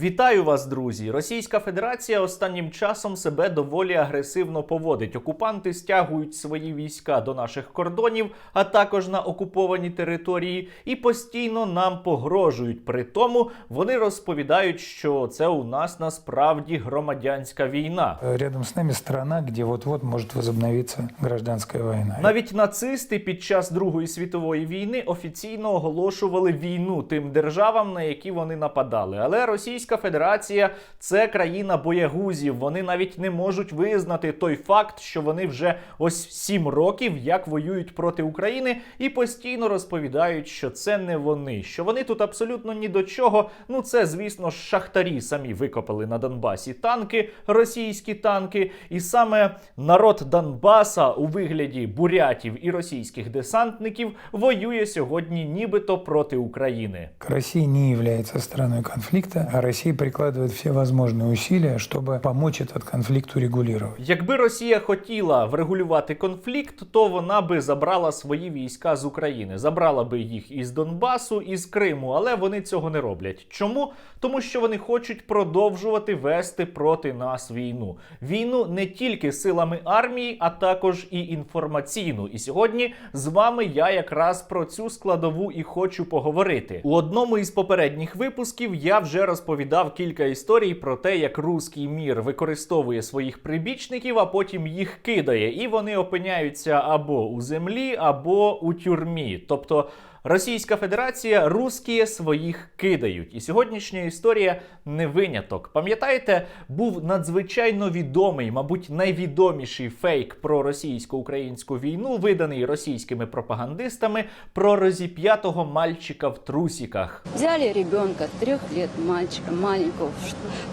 Вітаю вас, друзі! Російська Федерація останнім часом себе доволі агресивно поводить. Окупанти стягують свої війська до наших кордонів, а також на окуповані території, і постійно нам погрожують. При тому вони розповідають, що це у нас насправді громадянська війна. Рядом с нами страна, где вот-вот может возобновиться гражданская война. Навіть нацисти під час Другої світової війни офіційно оголошували війну тим державам, на які вони нападали. Але Російська Федерація це країна боягузів. Вони навіть не можуть визнати той факт, що вони вже ось сім років як воюють проти України, і постійно розповідають, що це не вони, що вони тут абсолютно ні до чого. Ну це, звісно ж, шахтарі самі викопали на Донбасі танки, російські танки, і саме народ Донбаса у вигляді бурятів і російських десантників воює сьогодні, нібито проти України. Россия не является страной конфликта, а Россия прикладывает все возможные усилия, чтобы помочь этот конфликт урегулировать. Якби Росія хотіла врегулювати конфлікт, то вона би забрала свої війська з України, забрала би їх із Донбасу, із Криму, але вони цього не роблять. Чому? Тому що вони хочуть продовжувати вести проти нас війну. Війну не тільки силами армії, а також і інформаційну. І сьогодні з вами я якраз про цю складову і хочу поговорити. У одному із попередніх випусків я вже розповідав кілька історій про те, як руський мір використовує своїх прибічників, а потім їх кидає, і вони опиняються або у землі, або у тюрмі. Тобто. Російська Федерація русські своїх кидають, і сьогоднішня історія не виняток. Пам'ятаєте, був надзвичайно відомий, мабуть, найвідоміший фейк про російсько-українську війну, виданий російськими пропагандистами про розіп'ятого мальчика в трусіках. Взяли ребенка, трех лет мальчика, маленького,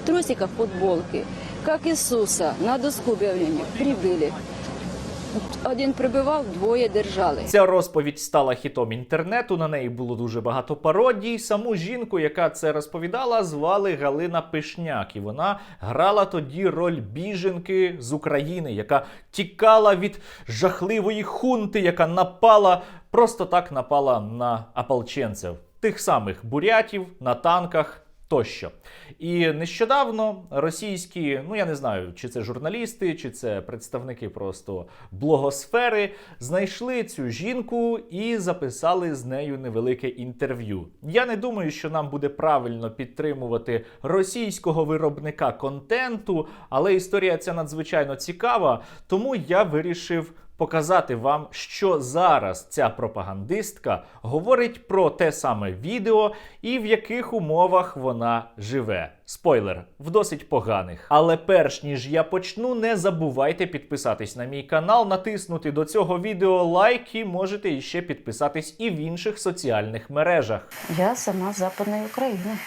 в трусиках, футболке, как Иисуса, на доску объявления прибыли. Один прибивав, двоє держали. Ця розповідь стала хітом інтернету. На неї було дуже багато пародій. Саму жінку, яка це розповідала, звали Галина Пишняк, і вона грала тоді роль біженки з України, яка тікала від жахливої хунти, яка напала просто так напала на ополченців, тих самих бурятів на танках. Тощо. І нещодавно російські, ну я не знаю, чи це журналісти, чи це представники просто блогосфери, знайшли цю жінку і записали з нею невелике інтерв'ю. Я не думаю, що нам буде правильно підтримувати російського виробника контенту, але історія ця надзвичайно цікава, тому я вирішив показати вам, що зараз ця пропагандистка говорить про те саме відео і в яких умовах вона живе. Спойлер, в досить поганих. Але перш ніж я почну, не забувайте підписатись на мій канал, натиснути до цього відео лайк і можете іще підписатись і в інших соціальних мережах. Я сама з Западної України.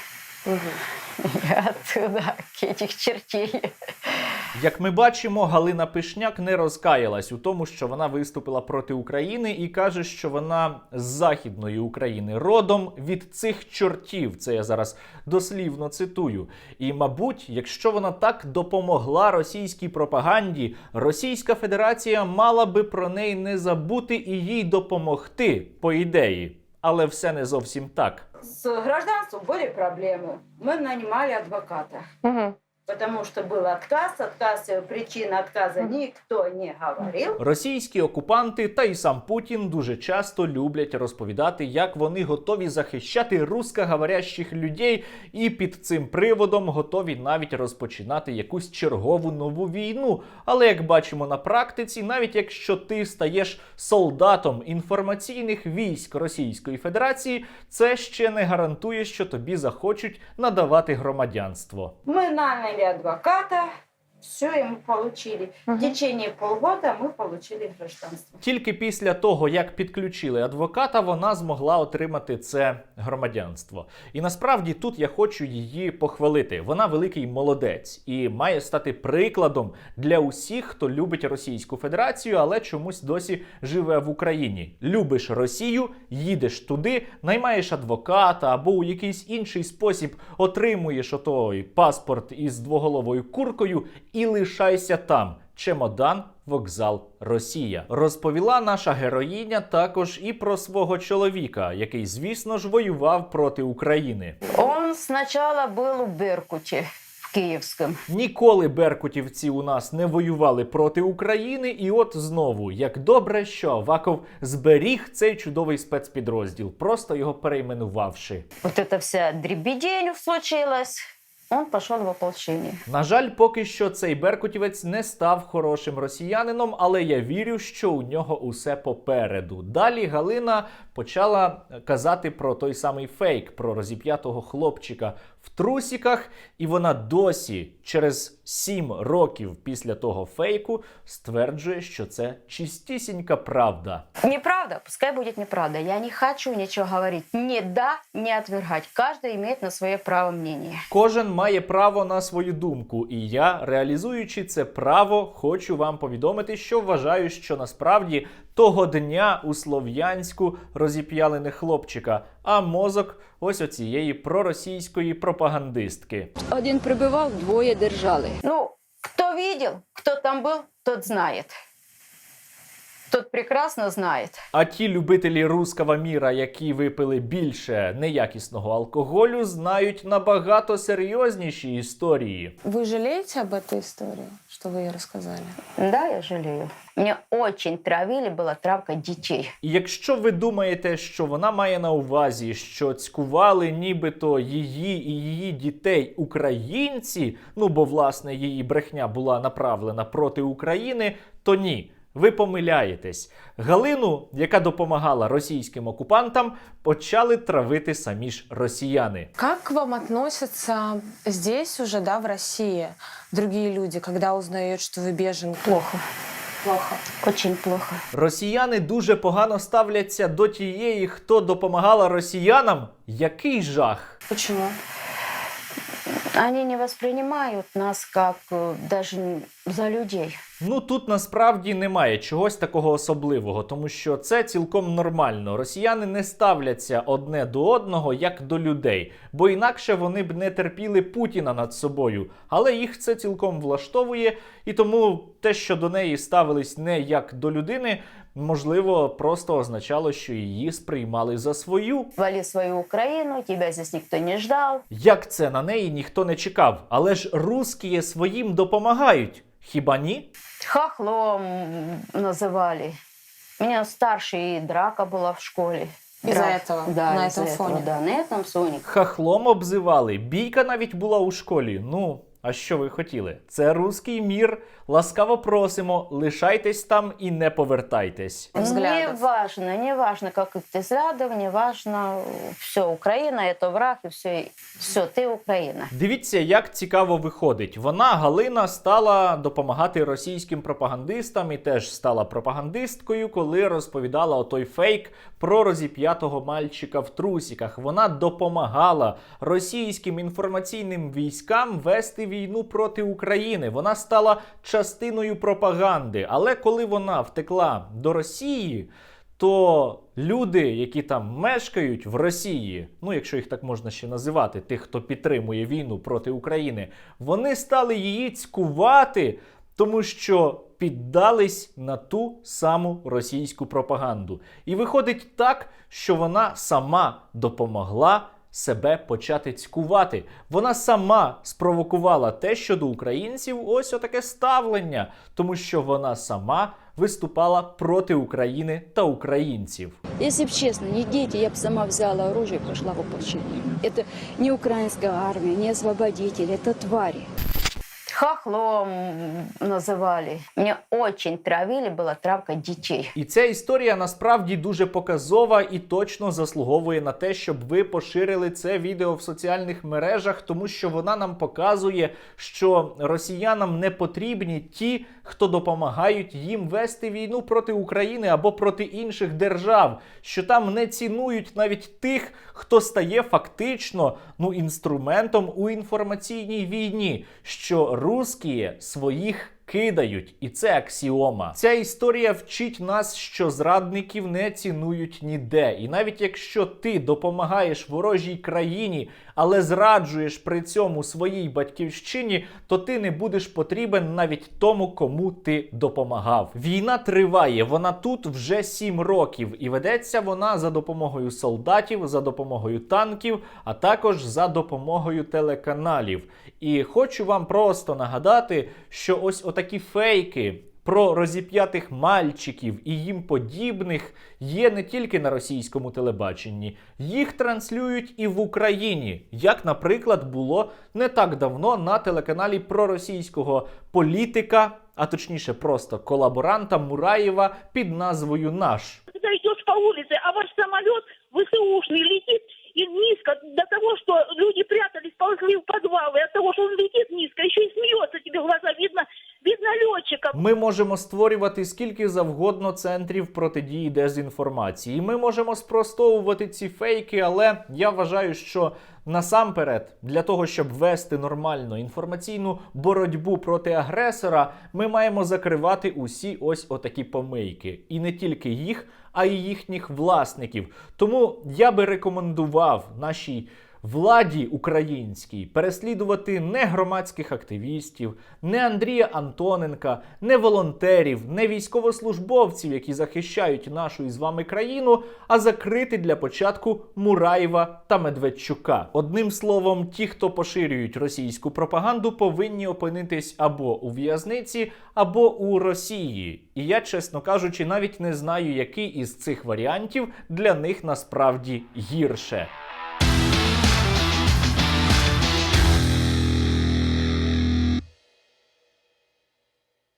Я оттуда, этих чертей. Як ми бачимо, Галина Пишняк не розкаялась у тому, що вона виступила проти України і каже, що вона з західної України родом від цих чортів. Це я зараз дослівно цитую. І, мабуть, якщо вона так допомогла російській пропаганді, Російська Федерація мала би про неї не забути і їй допомогти, по ідеї. Але все не зовсім так. С гражданством были проблемы. Мы нанимали адвоката. Потому что был отказ, отказ, э, причина отказа никто не говорил. Російські окупанти та й сам Путін дуже часто люблять розповідати, як вони готові захищати рускоговорящих людей, і під цим приводом готові навіть розпочинати якусь чергову нову війну. Але як бачимо на практиці, навіть якщо ти стаєш солдатом інформаційних військ Російської Федерації, це ще не гарантує, що тобі захочуть надавати громадянство. Мы наняли адвоката, все ему получили. В течение полгода мы получили гражданство. Тільки після того, як підключили адвоката, вона змогла отримати це громадянство. І насправді тут я хочу її похвалити. Вона великий молодець і має стати прикладом для усіх, хто любить Російську Федерацію, але чомусь досі живе в Україні. Любиш Росію, їдеш туди, наймаєш адвоката або у якийсь інший спосіб отримуєш отой паспорт із двоголовою куркою і лишайся там. Чемодан вокзал Росія. Розповіла наша героїня також і про свого чоловіка, який, звісно ж, воював проти України. Он сначала был у Беркуте в Киевском. Ніколи беркутівці у нас не воювали проти України, і от знову як добре, що Аваков зберіг цей чудовий спецпідрозділ, просто його перейменувавши. Вот эта вся дребедень случилась. Он пішов в ополчение. На жаль, поки що цей беркутівець не став хорошим росіянином, але я вірю, що у нього усе попереду. Далі Галина почала казати про той самий фейк, про розіп'ятого хлопчика в трусіках, і вона досі, через сім років після того фейку, стверджує, що це чистісінька правда. Неправда, пускай будет неправда. Я не хочу ничего говорить. Ни да, ни отвергать. Каждый имеет на свое право мнение. Кожен має право на свою думку, і я, реалізуючи це право, хочу вам повідомити, що вважаю, що насправді того дня у Слов'янську розіп'яли не хлопчика, а мозок ось оцієї проросійської пропагандистки. Один прибивав, двоє держали. Ну, хто бачив, хто там був, тот знает. Тот прекрасно знает. А ті любителі руского міра, які випили більше неякісного алкоголю, знають набагато серйозніші історії. Вы жалеете об этой истории, что вы ей рассказали? Да, я жалею. Мне очень травили, была травка детей. І якщо ви думаєте, що вона має на увазі, що цькували нібито її і її дітей українці, ну бо власне її брехня була направлена проти України, то ні. Ви помиляєтесь. Галину, яка допомагала російським окупантам, почали травити самі ж росіяни. Как к вам относятся здесь уже, да, в России, другие люди, когда узнают, что вы беженка? Плохо, Плохо. очень плохо. Росіяни дуже погано ставляться до тієї, хто допомагала росіянам. Який жах! Почему? Они не воспринимают нас как э, даже за людей. Ну тут насправді немає чогось такого особливого, тому що це цілком нормально. Росіяни не ставляться одне до одного як до людей, бо інакше вони б не терпіли Путіна над собою. Але їх це цілком влаштовує, і тому те, що до неї ставились не як до людини, можливо, просто означало, що її сприймали за свою. Вали свою Украину, тебя здесь никто не ждал. Як це на неї ніхто не чекав, але ж русські своїм допомагають. Хіба ні? Хохлом называли. Меня старший драка была в школе. Из-за Драка. этого, Да, на из-за этом этого, фоне. Да, на этом фоне. Хахлом обзивали. Бійка навіть була у школі. Ну, а що ви хотіли? Це руський мір. Ласкаво просимо, лишайтесь там і не повертайтесь. Не Взглядов. важно, не важно, как их ты взглядов, не важно. Все, Украина это враг, и все, все, ты Украина. Дивіться, як цікаво виходить. Вона, Галина, стала допомагати російським пропагандистам і теж стала пропагандисткою, коли розповідала отой фейк про розіп'ятого мальчика в трусіках. Вона допомагала російським інформаційним військам вести війну проти України. Вона стала частиною пропаганди. Але коли вона втекла до Росії, то люди, які там мешкають в Росії, ну якщо їх так можна ще називати, тих, хто підтримує війну проти України, вони стали її цькувати, тому що піддались на ту саму російську пропаганду. І виходить так, що вона сама допомогла. Себе почати цькувати. Вона сама спровокувала те, що до українців ось отаке ставлення, тому що вона сама виступала проти України та українців. Если б честно, не дети, я бы сама взяла оружие и пошла в ополчение. Это не украинская армия, не освободители, это твари. Хохлом называли. Меня очень травили, была травка детей. І ця історія насправді дуже показова і точно заслуговує на те, щоб ви поширили це відео в соціальних мережах, тому що вона нам показує, що росіянам не потрібні ті, хто допомагають їм вести війну проти України або проти інших держав, що там не цінують навіть тих, хто стає фактично ну інструментом у інформаційній війні, що русські своїх кидають, і це аксіома. Ця історія вчить нас, що зрадників не цінують ніде. І навіть якщо ти допомагаєш ворожій країні, але зраджуєш при цьому своїй батьківщині, то ти не будеш потрібен навіть тому, кому ти допомагав. Війна триває, вона тут вже сім років, і ведеться вона за допомогою солдатів, за допомогою танків, а також за допомогою телеканалів. І хочу вам просто нагадати, що ось отакі фейки. Про розіп'ятих мальчиків і їм подібних є не тільки на російському телебаченні, їх транслюють і в Україні, як, наприклад, було не так давно на телеканалі проросійського політика, а точніше, просто колаборанта Мураєва під назвою Наш. идешь по улице, а ваш самолет ВСУшный летит и низко до того, что люди прятались, ползли в подвалы, от того, что он летит низко, еще и смеется тебе в глаза, видно, видно летчика. Ми можемо створювати скільки завгодно центрів протидії дезінформації. Ми можемо спростовувати ці фейки, але я вважаю, що насамперед для того, щоб вести нормально інформаційну боротьбу проти агресора, ми маємо закривати усі ось отакі помийки, і не тільки їх, а й їхніх власників. Тому я би рекомендував нашій владі українській переслідувати не громадських активістів, не Андрія Антоненка, не волонтерів, не військовослужбовців, які захищають нашу із вами країну, а закрити для початку Мураєва та Медведчука. Одним словом, ті, хто поширюють російську пропаганду, повинні опинитись або у в'язниці, або у Росії. І я, чесно кажучи, навіть не знаю, який із цих варіантів для них насправді гірше.